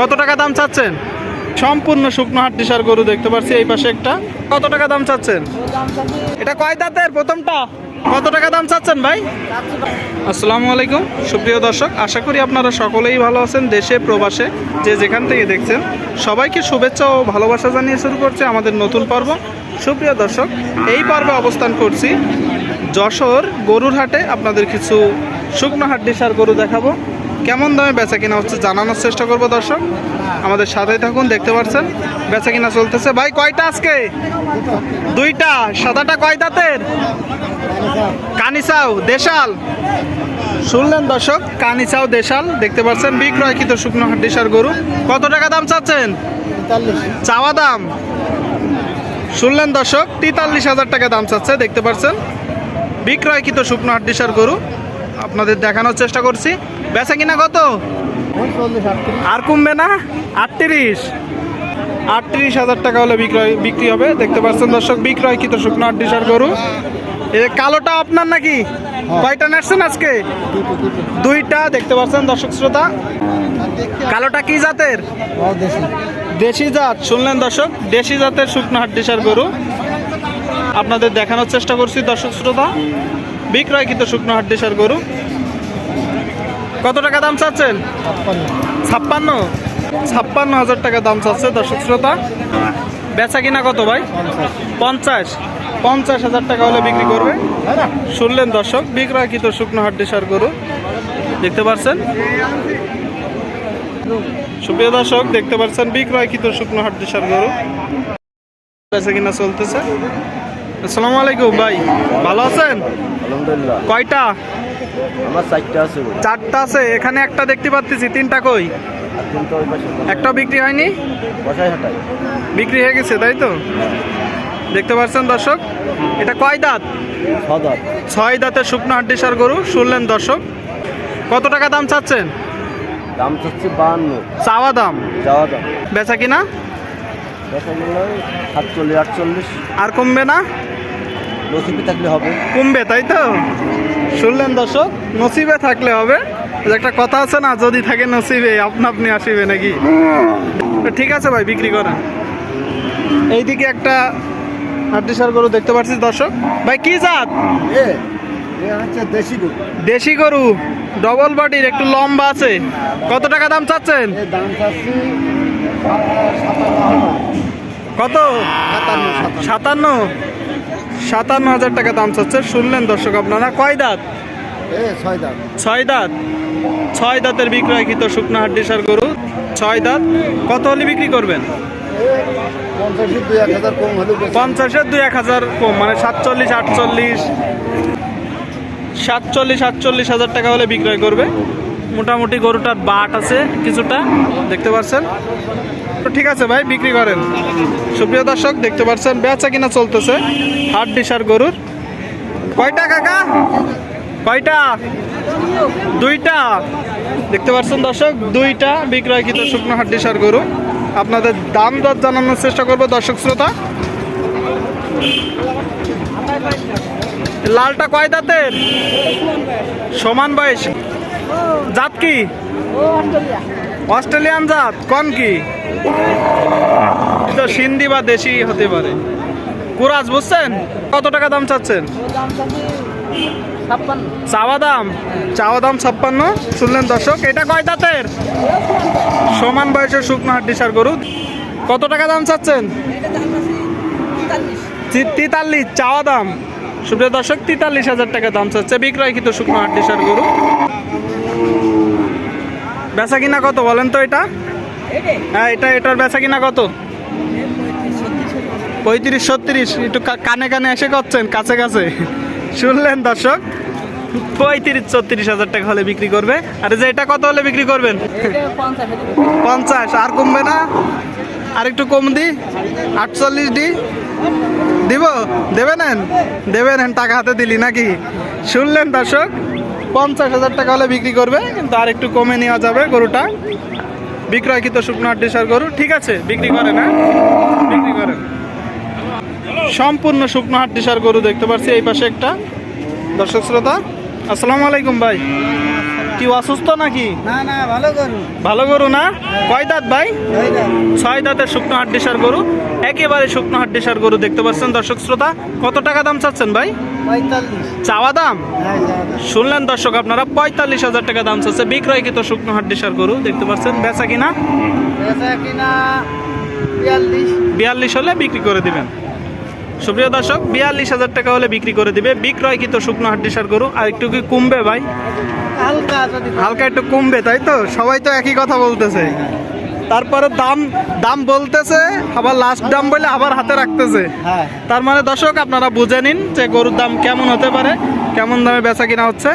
কত টাকা দাম চাচ্ছেন? সম্পূর্ণ শুকনো দিশার গরু দেখতে পাচ্ছি এই পাশে একটা। কত টাকা দাম চাচ্ছেন? এটা কয় দাঁতের প্রথমটা? কত টাকা দাম চাচ্ছেন ভাই? আসসালামু আলাইকুম সুপ্রিয় দর্শক আশা করি আপনারা সকলেই ভালো আছেন দেশে প্রবাসে যে যেখান থেকে দেখছেন। সবাইকে শুভেচ্ছা ও ভালোবাসা জানিয়ে শুরু করছে আমাদের নতুন পর্ব। সুপ্রিয় দর্শক এই পর্বে অবস্থান করছি যশোর গরুর হাটে আপনাদের কিছু শুকনো হাট ডিসার গরু দেখাবো। কেমন দামে বেচা কিনা হচ্ছে জানানোর চেষ্টা করব দর্শক। আমাদের সাথেই থাকুন দেখতে পাচ্ছেন বেচা কিনা চলতেছে। ভাই কয়টা আজকে? দুইটা। সাদাটা কয় দাঁতের? কানিসাও দেশাল। শুনলেন দর্শক? কানিসাও দেশাল দেখতে পাচ্ছেন বিক্রয়কৃত শুকনো হাড্ডিসার গরু। কত টাকা দাম চাচ্ছেন? চাওয়া দাম। শুনলেন দর্শক? তেতাল্লিশ হাজার টাকা দাম চাচ্ছে দেখতে পাচ্ছেন বিক্রয়কৃত শুকনো হাড্ডিসার গরু। আপনাদের দেখানোর চেষ্টা করছি। বেচা কিনা কত? আর কমবে না? আটত্রিশ। আটত্রিশ হাজার টাকা হলে বিক্রয় বিক্রি হবে। দেখতে পাচ্ছেন দর্শক বিক্রয় বিক্রয়কৃত শুকনো হাড্ডিসার গরু। এ কালোটা আপনার নাকি? কয়টা নাচছেন আজকে? দুইটা দেখতে পাচ্ছেন দর্শক শ্রোতা। কালোটা কি জাতের? দেশি। জাত। শুনলেন দর্শক দেশি জাতের শুকনো হাড্ডিসার গরু। আপনাদের দেখানোর চেষ্টা করছি দর্শক শ্রোতা। বিক্রয় বিক্রয়কৃত শুকনো হাড্ডিসার গরু। কত টাকা দাম চাচ্ছেন? ছাপ্পান্ন। ছাপ্পান্ন হাজার টাকা দাম চাচ্ছে দর্শক শ্রোতা। বেচা কিনা কত ভাই? পঞ্চাশ। পঞ্চাশ হাজার টাকা হলে বিক্রি করবে। শুনলেন দর্শক বিক্রয়কৃত শুকনো হাড্ডিসার গরু। দেখতে পাচ্ছেন সুপ্রিয় দর্শক দেখতে পাচ্ছেন বিক্রয়কৃত শুকনো হাড্ডিসার গরু। বেচা কিনা চলতেছে। আসসালামু আলাইকুম ভাই ভালো আছেন? আলহামদুলিল্লাহ। কয়টা? আমার চারটা আছে চারটা আছে এখানে একটা দেখতে পাচ্ছি তিনটা কই? একটা বিক্রি হয়নি? বিক্রি হয়ে গেছে তাই তো? দেখতে পাচ্ছেন দর্শক? এটা কয় দাঁত? ছয় দাঁতের শুকনো হাড্ডিসার গরু শুনলেন দর্শক? কত টাকা দাম চাচ্ছেন? দাম চাচ্ছে বাহান্ন। চাওয়া দাম? যাওয়া দাম। বেচা কিনা? সাতচল্লিশ আটচল্লিশ। আর কমবে না? নসিবি থাকলে হবে। কমবে তাই তো? শুনলেন দর্শক নসিবে থাকলে হবে। একটা কথা আছে না যদি থাকে নসিবে আপনা আপনি আসিবে নাকি? ঠিক আছে ভাই বিক্রি করেন। এইদিকে একটা হাড্ডিসার গরু দেখতে পাচ্ছি দর্শক। ভাই কি জাত? দেশি গরু। দেশি গরু ডবল বডির একটু লম্বা আছে। কত টাকা দাম চাচ্ছেন? এর দাম চাচ্ছি কত? সাতান্ন। সাতান্ন হাজার টাকা দাম চাচ্ছে। শুনলেন দর্শক আপনারা কয় দাঁত? ছয় দাঁত। ছয় দাঁতের বিক্রয়কৃত শুকনো হাড্ডিসার গরু ছয় দাঁত। কত হলে বিক্রি করবেন? পঞ্চাশের দুই এক হাজার কম মানে সাতচল্লিশ আটচল্লিশ সাতচল্লিশ আটচল্লিশ হাজার টাকা হলে বিক্রয় করবে। মোটামুটি গরুটার বাট আছে কিছুটা। দেখতে পাচ্ছেন তো ঠিক আছে ভাই, বিক্রি করেন। সুপ্রিয় দর্শক, দেখতে পাচ্ছেন বেচা কিনা চলতেছে। হাট ডিসার গরুর। কয়টা কাকা? কয়টা? দুইটা। দেখতে পাচ্ছেন দর্শক, দুইটা বিক্রয়কৃত শুকনো হাট ডিসার গরু। আপনাদের দাম দর জানানোর চেষ্টা করব, দর্শক শ্রোতা। লালটা কয় দাঁতের? সমান বয়স। জাত কি? অস্ট্রেলিয়ান জাত, কন কি? তো সিন্ধি বা দেশি হতে পারে। কুরাজ, বুঝছেন? কত টাকা দাম চাচ্ছেন? চাওয়া দাম? চাওয়া দাম ছাপ্পান্ন। শুনলেন দর্শক, এটা কয় দাঁতের সমান বয়সের শুকনো হাড্ডিসার গরু। কত টাকা দাম চাচ্ছেন? তেতাল্লিশ, চাওয়া দাম? সুপ্রিয় দর্শক, তেতাল্লিশ হাজার টাকা দাম চাচ্ছে বিক্রয়কৃত শুকনো হাড্ডিসার গরু। বেচা কিনা কত বলেন তো এটা? হ্যাঁ এটা, এটার বেচা কিনা কত? পঁয়ত্রিশ, ছত্রিশ, একটু কানে কানে এসে করছেন, কাছে কাছে। শুনলেন দর্শক? পঁয়ত্রিশ, ছত্রিশ হাজার টাকা হলে বিক্রি করবে। আর যে এটা কত হলে বিক্রি করবেন? পঞ্চাশ, আর কমবে না? আর একটু কম দি, আটচল্লিশ দি। দিব? দেবে নেন? দেবে নেন, টাকা হাতে দিলি নাকি? শুনলেন দর্শক, পঞ্চাশ হাজার টাকা হলে বিক্রি করবে, কিন্তু আর একটু কমে নেওয়া যাবে গরুটা। বিক্রয়কৃত শুকনো হাড্ডিসার গরু, ঠিক আছে, বিক্রি করেন হ্যাঁ? বিক্রি করেন। সম্পূর্ণ শুকনো হাড্ডিসার গরু দেখতে পাচ্ছি এই পাশে একটা। দর্শক শ্রোতা, আসসালামু আলাইকুম ভাই। কি অসুস্থ নাকি? না না ভালো করুন ভালো গরু না? কয় দাঁত ভাই? ছয় দাঁতের শুকনো হাড্ডিসার গরু। একেবারে শুকনো হাড্ডিসার গরু দেখতে পাচ্ছেন দর্শক শ্রোতা। কত টাকা দাম চাচ্ছেন ভাই? চাওয়া দাম? হ্যাঁ শুনলেন দর্শক আপনারা পঁয়তাল্লিশ হাজার টাকা দাম চাচ্ছে বিক্রয়কৃত শুকনো হাড্ডিসার গরু দেখতে পাচ্ছেন। বেচা কিনা? বেচা কিনা বিয়াল্লিশ। বিয়াল্লিশ হলে বিক্রি করে দিবেন। সুপ্রিয় দর্শক বিয়াল্লিশ হাজার টাকা হলে বিক্রি করে দিবে বিক্রয় বিক্রয়কৃত শুকনো হাড্ডিসার গরু। আর একটু কি কমবে ভাই? হালকা হালকা একটু কমবে তাই তো? সবাই তো একই কথা বলতেছে। তারপরে দাম দাম বলতেছে আবার লাস্ট দাম বলে আবার হাতে রাখতেছে। হ্যাঁ। তার মানে দর্শক আপনারা বুঝে নিন যে গরুর দাম কেমন হতে পারে কেমন দামে বেচা কিনা হচ্ছে।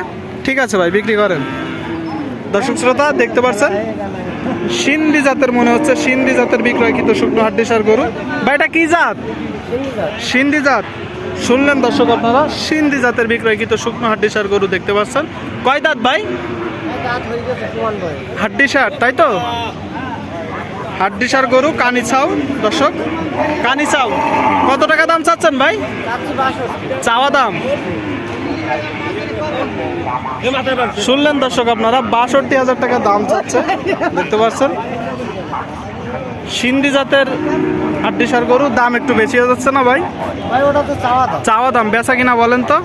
ঠিক আছে ভাই বিক্রি করেন। দর্শক শ্রোতা, দেখতে পাচ্ছেন সিন্ধি জাতের মনে হচ্ছে, সিন্ধি জাতের বিক্রয়কৃত শুকনো হাড্ডিসার গরু। ভাই, এটা কি জাত? সিন্ধি জাত। শুনলেন দর্শক আপনারা, সিন্ধি জাতের বিক্রয়কৃত শুকনো হাড্ডিসার গরু দেখতে পাচ্ছেন। কয় দাঁত ভাই? হাড্ডিসার, তাই তো? হাড্ডিসার গরু কানি চাও দর্শক। কানি চাও কত টাকা দাম চাচ্ছেন ভাই? চাওয়া দাম। শুনলেন দর্শক আপনারা বাষট্টি হাজার টাকা দাম চাচ্ছে। দেখতে পাচ্ছেন? সিন্ধি জাতের হাড্ডি সার গরু দাম একটু বেশি হয়ে যাচ্ছে না ভাই? ভাই ওটা তো চাওয়া দাম বেচা কিনা বলেন তো?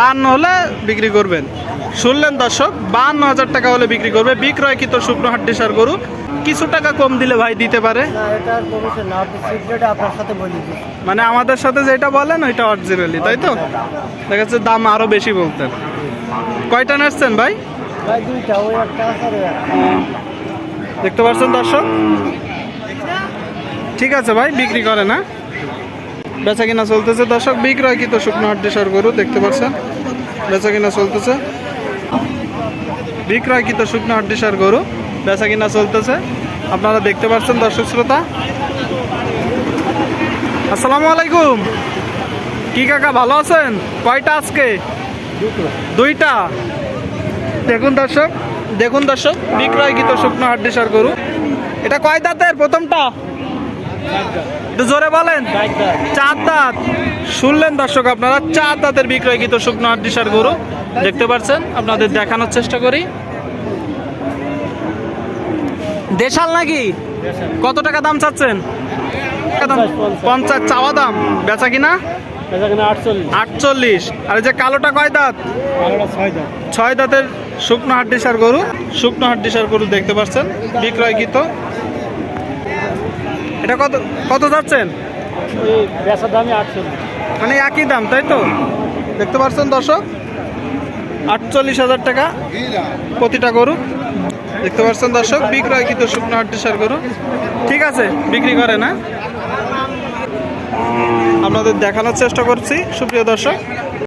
বান্ন হলে বিক্রি করবেন। শুনলেন দর্শক বান্ন হাজার টাকা হলে বিক্রি করবে বিক্রয়কৃত শুকনো হাড্ডিসার গরু। কিছু টাকা কম দিলে ভাই দিতে পারে। মানে আমাদের সাথে যেটা বলেন ওইটা অরিজিনালি তাই তো? দেখা যাচ্ছে দাম আরও বেশি বলতেন। কয়টা নেসছেন ভাই? দেখতে পাচ্ছেন দর্শক? ঠিক আছে ভাই বিক্রি করে না বেচা কিনা চলতেছে। দর্শক, বিক্রয় কি তো শুকনো হাড্ডিসার গরু দেখতে পাচ্ছেন? বেচা কিনা চলতেছে। বিক্রয় কি তো শুকনো হাড্ডিসার গরু বেচা কিনা চলতেছে। আপনারা দেখতে পাচ্ছেন, দর্শক শ্রোতা? আসসালামু আলাইকুম। কি কাকা, ভালো আছেন? কয়টা আজকে? দুইটা। দেখুন দর্শক দেখুন দর্শক, বিক্রয়কৃত শুকনো হাড্ডিসার গরু এটা কয় দাঁতের? প্রথমটা? একটু জোরে বলেন। চার দাঁত। শুনলেন দর্শক আপনারা চার দাঁতের বিক্রয়কৃত শুকনো হাড্ডিসার গরু। দেখতে পাচ্ছেন আপনাদের দেখানোর চেষ্টা করি। দেশাল নাকি? কত টাকা দাম চাচ্ছেন? পঞ্চাশ, চাওয়া দাম। বেচা কিনা? আটচল্লিশ। আর এই যে কালোটা কয় দাঁত? ছয় ছয় দাঁতের শুকনো হাড্ডিসার গরু। শুকনো হাড্ডিসার গরু দেখতে পাচ্ছেন বিক্রয়কৃত এটা কত কত যাচ্ছেন? বেচার দামই মানে একই দাম তাই তো? দেখতে পাচ্ছেন দর্শক? আটচল্লিশ হাজার টাকা প্রতিটা গরু। দেখতে পাচ্ছেন দর্শক? বিক্রয়কৃত শুকনো হাড্ডিসার গরু। ঠিক আছে বিক্রি করে না। আপনাদের দেখানোর চেষ্টা করছি সুপ্রিয় দর্শক।